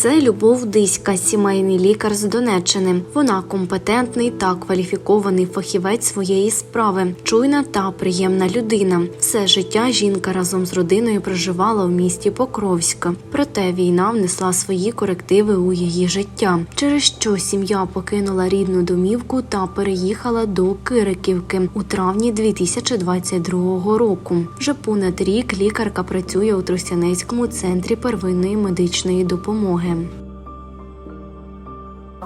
Це Любов Диська, сімейний лікар з Донеччини. Вона компетентний та кваліфікований фахівець своєї справи, чуйна та приємна людина. Все життя жінка разом з родиною проживала в місті Покровська. Проте війна внесла свої корективи у її життя, через що сім'я покинула рідну домівку та переїхала до Кириківки у травні 2022 року. Вже понад рік лікарка працює у Тростянецькому центрі первинної медичної допомоги.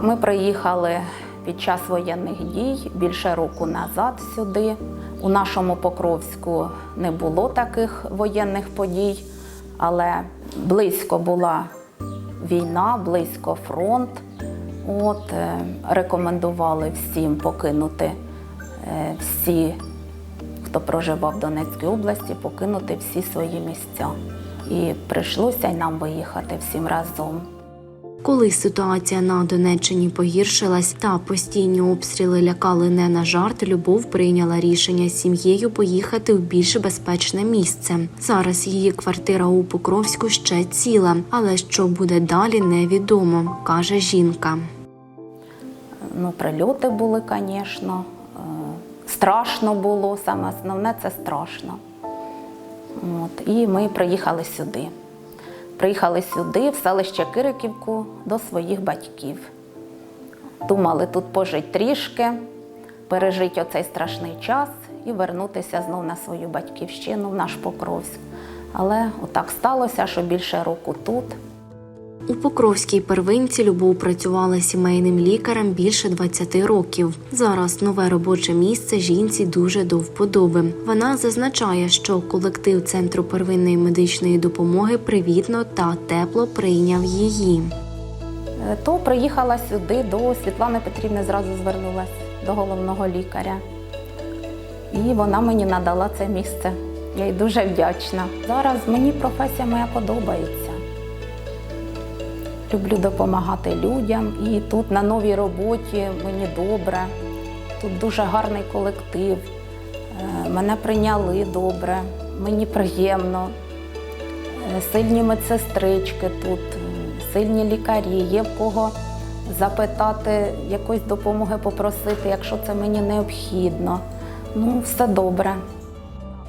Ми приїхали під час воєнних дій більше року назад сюди. У нашому Покровську не було таких воєнних подій, але близько була війна, близько фронт. От, е, рекомендували всім покинути е, всі, хто проживав в Донецькій області, покинути всі свої місця. І прийшлося й нам виїхати всім разом. Коли ситуація на Донеччині погіршилась та постійні обстріли лякали не на жарт, Любов прийняла рішення з сім'єю поїхати в більш безпечне місце. Зараз її квартира у Покровську ще ціла, але що буде далі, невідомо, каже жінка. Ну, прильоти були, звісно. Е, Страшно було, саме основне це страшно. От, і ми приїхали сюди. Приїхали сюди, в селище Кириківку, до своїх батьків. Думали тут пожити трішки, пережити оцей страшний час і вернутися знов на свою батьківщину, в наш Покровськ. Але отак сталося, що більше року тут. У Покровській первинці Любов працювала сімейним лікарем більше 20 років. Зараз нове робоче місце жінці дуже до вподоби. Вона зазначає, що колектив центру первинної медичної допомоги привітно та тепло прийняв її. Е, То приїхала сюди до Світлани Петрівни, зразу звернулася до головного лікаря. І вона мені надала це місце. Я їй дуже вдячна. Зараз мені професія моя подобається. Люблю допомагати людям і тут на новій роботі мені добре. Тут дуже гарний колектив. Е, Мене прийняли добре, мені приємно. Е, Сильні медсестрички тут, е, сильні лікарі, є в кого запитати, якоїсь допомоги попросити, якщо це мені необхідно. Ну, все добре.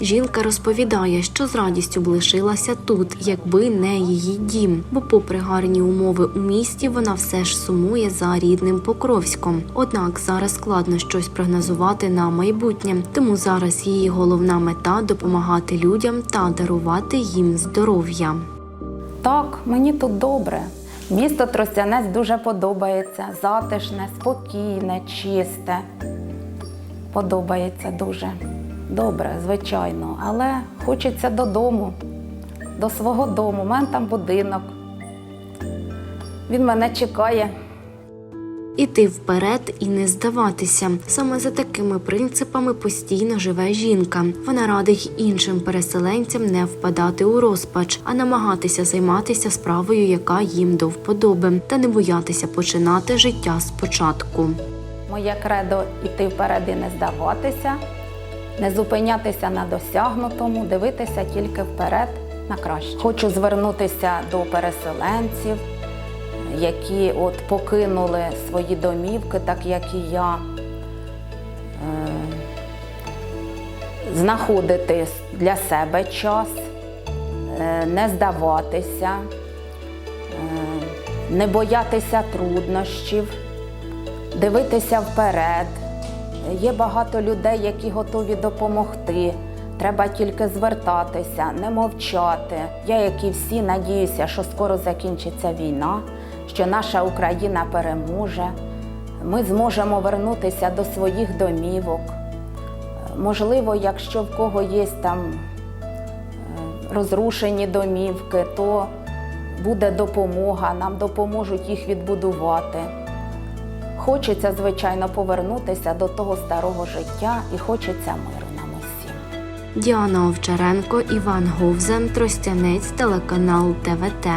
Жінка розповідає, що з радістю б лишилася тут, якби не її дім. Бо, попри гарні умови у місті, вона все ж сумує за рідним Покровськом. Однак зараз складно щось прогнозувати на майбутнє, тому зараз її головна мета допомагати людям та дарувати їм здоров'я. Так, мені тут добре. Місто Тростянець дуже подобається. Затишне, спокійне, чисте. Подобається дуже. Добре, звичайно. Але хочеться додому, до свого дому. У мене там будинок. Він мене чекає. Іти вперед і не здаватися. Саме за такими принципами постійно живе жінка. Вона радить іншим переселенцям не впадати у розпач, а намагатися займатися справою, яка їм до вподоби, та не боятися починати життя спочатку. Моє кредо іти вперед і не здаватися, не зупинятися на досягнутому, дивитися тільки вперед на краще. Хочу звернутися до переселенців, які от покинули свої домівки, так як і я. Е, Знаходити для себе час, е, не здаватися, е, не боятися труднощів дивитися вперед. Є багато людей, які готові допомогти. Треба тільки звертатися, не мовчати. Я, як і всі, надіюся, що скоро закінчиться війна, що наша Україна переможе. Ми зможемо вернутися до своїх домівок. Можливо, якщо в кого є там е, розрушені домівки, то буде допомога, нам допоможуть їх відбудувати. Хочеться, звичайно, повернутися до того старого життя і хочеться миру нам усім. Діана Овчаренко, Іван Говзен, Тростянець, телеканал ТВТ.